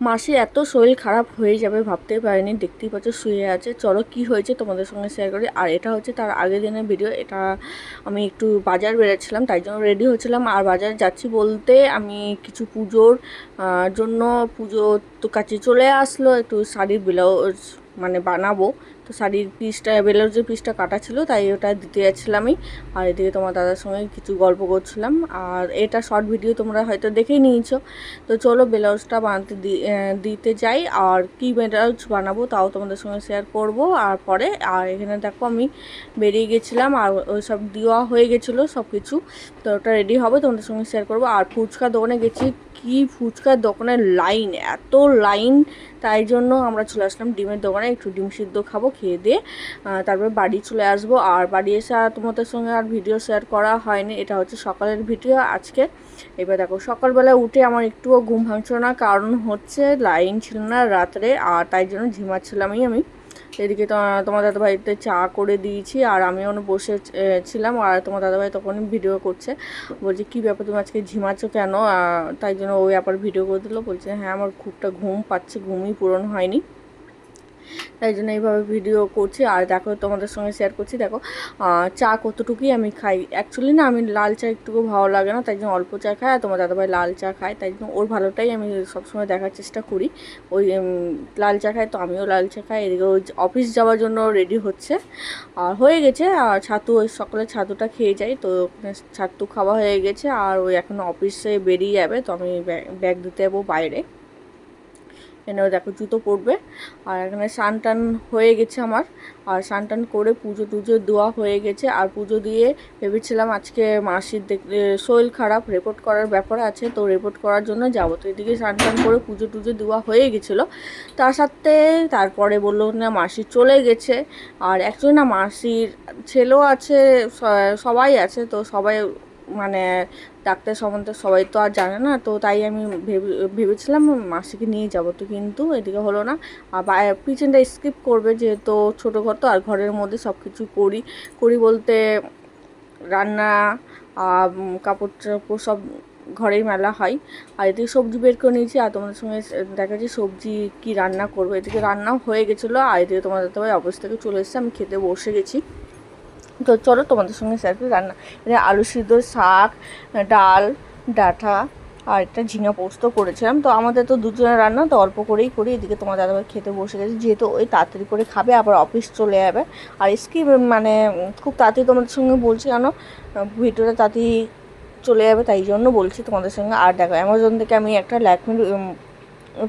মাসির এত শরীর খারাপ হয়ে যাবে ভাবতে পারিনি, দেখতেই পাচ্ছ শুয়ে আছে। চলো কি হয়েছে তোমাদের সঙ্গে শেয়ার করি। আর এটা হচ্ছে তার আগের দিনের ভিডিও এটা আমি একটু বাজার বেরোচ্ছিলাম তাই জন্য রেডি হয়েছিলাম। আর বাজার যাচ্ছি বলতে আমি কিছু পুজোর জন্য পুজো তো কাছে চলে আসলো, একটু শাড়ির ব্লাউজ মানে বানাবো। তো শাড়ির পিসটা ব্লাউজের পিসটা কাটা ছিল, তাই ওটা দিতে যাচ্ছিলামই। আর এদিকে তোমার দাদার সঙ্গে কিছু গল্প করছিলাম। আর এটা শর্ট ভিডিও তোমরা হয়তো দেখেই নিয়েছো। তো চলো ব্লাউজটা বানাতে দিতে যাই। আর কি ব্লাউজ বানাবো তাও তোমাদের সঙ্গে শেয়ার করব। আর পরে, আর এখানে দেখো আমি বেরিয়ে গেছিলাম। আর ওই সব দেওয়া হয়ে গেছিল সব কিছু তো ওটা রেডি হবে, তোমাদের সঙ্গে শেয়ার করব। আর ফুচকা দোকানে গেছি। কি ফুচকার দোকানের লাইন এত লাইন তাই জন্য আমরা চলে আসলাম ডিমের দোকানে। একটু ডিম সিদ্ধ খাব খেয়ে দিয়ে তারপরে বাড়ি চলে আসব। আর বাড়ি এসে তোমাদের সঙ্গে আর ভিডিও শেয়ার করা হয়নি। এটা হচ্ছে সকালের ভিডিও আজকে। এবার দেখো, সকালবেলা উঠে আমার একটুও ঘুম ভাঙছিল না, কারণ হচ্ছে লাইন ছিল না রাত্রে, আর তাই জন্য ঝিমাচ্ছিলামই আমি। এদিকে তোমার দাদাভাইতে চা করে দিয়েছি, আর আমি আমিও বসে ছিলাম, আর তোমার দাদাভাই তখন ভিডিও করছে। বলছে, কী ব্যাপার, তুমি আজকে ঝিমাচ্ছ কেন? তাই জন্য ওই আবার ভিডিও করে দিল। বলছে হ্যাঁ আমার খুবটা ঘুম পাচ্ছে, ঘুমই পূরণ হয়নি। তাই জন্য এইভাবে ভিডিও করছি। আর দেখো, তোমাদের সঙ্গে শেয়ার করছি। দেখো চা কতটুকুই আমি খাই? অ্যাকচুয়ালি না, আমি লাল চা একটুকু ভালো লাগে না, তাই জন্য অল্প চা খাই। আর তোমার দাদাভাই লাল চা খায়, তাই জন্য ওর ভালোটাই আমি সবসময় দেখার চেষ্টা করি। ওই লাল চা খাই তো আমিও লাল চা খাই। এদিকে ওই অফিস যাওয়ার জন্য রেডি হচ্ছে। আর হয়ে গেছে, আর ছাতু, ওই সকালে ছাতুটা খেয়ে যাই। তো ওখানে ছাতু খাওয়া হয়ে গেছে, আর ওই এখন অফিসে বেরিয়ে যাবে, তো আমি ব্যাগ- ব্যাগ দিতে যাব বাইরে। এনেও দেখো জুতো পরবে। আর এখানে স্নান টান হয়ে গেছে আমার। আর স্নান টান করে পুজো টুজো দেওয়া হয়ে গেছে। আর পুজো দিয়ে ভেবেছিলাম আজকে মাসির শরীর খারাপ রিপোর্ট করার ব্যাপার আছে। তো রিপোর্ট করার জন্য যাব। তো এদিকে স্নান টান করে পুজো টুজো দেওয়া হয়ে গেছিল। তার সাথে তারপরে বলল না, মাসি চলে গেছে। আর অ্যাকচুয়ালি না, মাসির ছেলেও আছে সবাই আছে। তো সবাই মানে ডাক্তার সম্বন্ধে সবাই তো আর জানে না, তো তাই আমি ভেবে, ভেবেছিলাম মাসিকে নিয়ে যাব, তো কিন্তু এদিকে হলো না। বা- পিছনটা স্কিপ করবে যেহেতু ছোটো ঘর তো, আর ঘরের মধ্যে সব কিছু করি করি বলতে রান্না কাপড় টাপড় সব ঘরেই মেলা হয়। আর এদিকে সবজি বের করে নিয়েছি, আর তোমাদের সঙ্গে দেখা যাচ্ছে সবজি কি রান্না করব। এদিকে রান্নাও হয়ে গেছিল, আর এদিকে তোমাদের তো অফিস থেকে চলে এসেছে, আমি খেতে বসে গেছি। তো চলো তোমাদের সঙ্গে করি রান্না। এটা আলু সিদ্ধ, শাক, ডাল, ডাঁটা আর একটা ঝিঙা পোস্ত করেছিলাম। তো আমাদের তো দুজনের রান্না, তো অল্প করেই করি। এদিকে তোমার দাদাভাই খেতে বসে গেছে। যেহেতু ওই তাড়াতাড়ি করে খাবে, আবার অফিস চলে যাবে। আর স্কি মানে খুব তাড়াতাড়ি তোমাদের সঙ্গে বলছি কেন? ভিডিওটা তাড়াতাড়ি চলে যাবে, তাই জন্য বলছি তোমাদের সঙ্গে আর দেখো। অ্যামাজন থেকে আমি একটা ল্যাকমির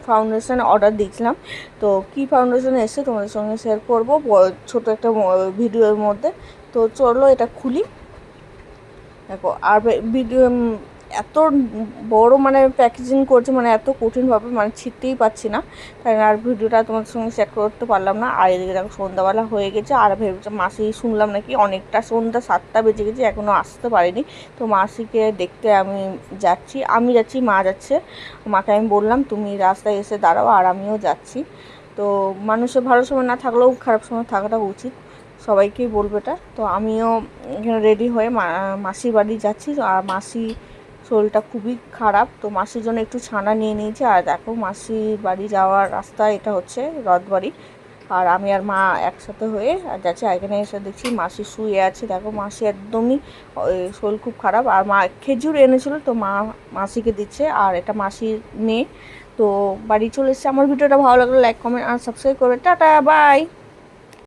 ফাউন্ডেশন অর্ডার দিয়েছিলাম। তো কি ফাউন্ডেশন এসে তোমাদের সঙ্গে শেয়ার করব ছোট একটা ভিডিওর মধ্যে। তো চলো এটা খুলি। দেখো, আর ভিডিও এত বড় মানে প্যাকেজিং করছে মানে এত কঠিনভাবে মানে ছিটতেই পাচ্ছি না। তাই আর ভিডিওটা তোমাদের সঙ্গে শেয়ার করতে পারলাম না। আর এদিকে দেখো সন্ধ্যাবেলা হয়ে গেছে, আর ভেবেছে মাসি শুনলাম নাকি অনেকটা সন্ধ্যা সাতটা বেজে গেছে এখনও আসতে পারিনি। তো মাসিকে দেখতে আমি যাচ্ছি আমি যাচ্ছি, মা যাচ্ছে। মাকে আমি বললাম, তুমি রাস্তায় এসে দাঁড়াও, আর আমিও যাচ্ছি। তো মানুষের ভালো সময় না থাকলেও খারাপ সময় থাকাটা উচিত, সবাইকেই বলব এটা। তো আমিও রেডি হয়ে মাসির বাড়ি যাচ্ছি। আর মাসি শরীরটা খুবই খারাপ, তো মাসির জন্য একটু ছানা নিয়ে নিয়েছি। আর দেখো, মাসির বাড়ি যাওয়ার রাস্তা এটা হচ্ছে রথবাড়ি। আর আমি আর মা একসাথে হয়ে আর যাচ্ছি এখানে এসে দেখছি মাসি শুয়ে আছে। দেখো, মাসি একদমই শরীর খুব খারাপ। আর মা খেজুর এনেছিল, তো মা মাসিকে দিচ্ছে। আর এটা মাসির মেয়ে। তো বাড়ি চলে এসেছে। আমার ভিডিওটা ভালো লাগলে লাইক কমেন্ট আর সাবস্ক্রাইব করবে। Tata bye